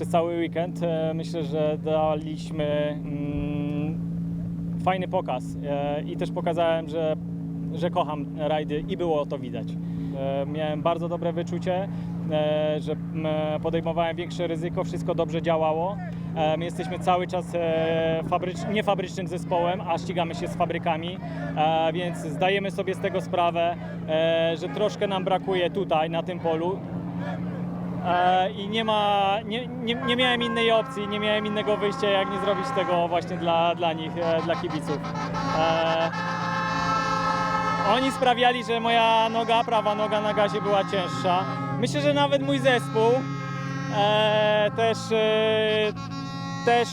przez cały weekend. E, Myślę, że daliśmy mm, fajny pokaz e, i też pokazałem, że, że kocham rajdy i było to widać. E, Miałem bardzo dobre wyczucie, że podejmowałem większe ryzyko, wszystko dobrze działało. My jesteśmy cały czas fabrycz, nie fabrycznym zespołem, a ścigamy się z fabrykami, więc zdajemy sobie z tego sprawę, że troszkę nam brakuje tutaj na tym polu. E, I nie ma, nie, nie, nie miałem innej opcji, nie miałem innego wyjścia, jak nie zrobić tego właśnie dla, dla nich, e, dla kibiców. E, oni sprawiali, że moja noga, prawa noga na gazie była cięższa. Myślę, że nawet mój zespół też, też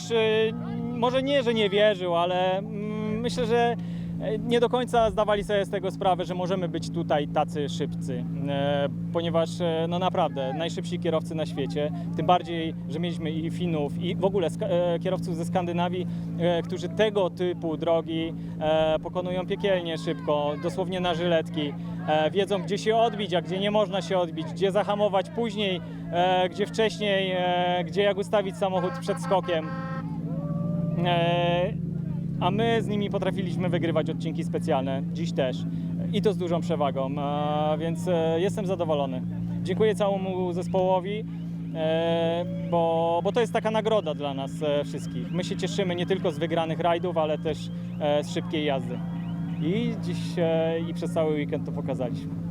może nie, że nie wierzył, ale mm, myślę, że nie do końca zdawali sobie z tego sprawę, że możemy być tutaj tacy szybcy, e, ponieważ e, no naprawdę najszybsi kierowcy na świecie, tym bardziej, że mieliśmy i Finów i w ogóle e, kierowców ze Skandynawii, e, którzy tego typu drogi e, pokonują piekielnie szybko, dosłownie na żyletki, e, wiedzą gdzie się odbić, a gdzie nie można się odbić, gdzie zahamować później, e, gdzie wcześniej, e, gdzie jak ustawić samochód przed skokiem. E, a my z nimi potrafiliśmy wygrywać odcinki specjalne, dziś też. I to z dużą przewagą, a więc e, jestem zadowolony. Dziękuję całemu zespołowi, e, bo, bo to jest taka nagroda dla nas e, wszystkich. My się cieszymy nie tylko z wygranych rajdów, ale też e, z szybkiej jazdy. I dziś e, i przez cały weekend to pokazaliśmy.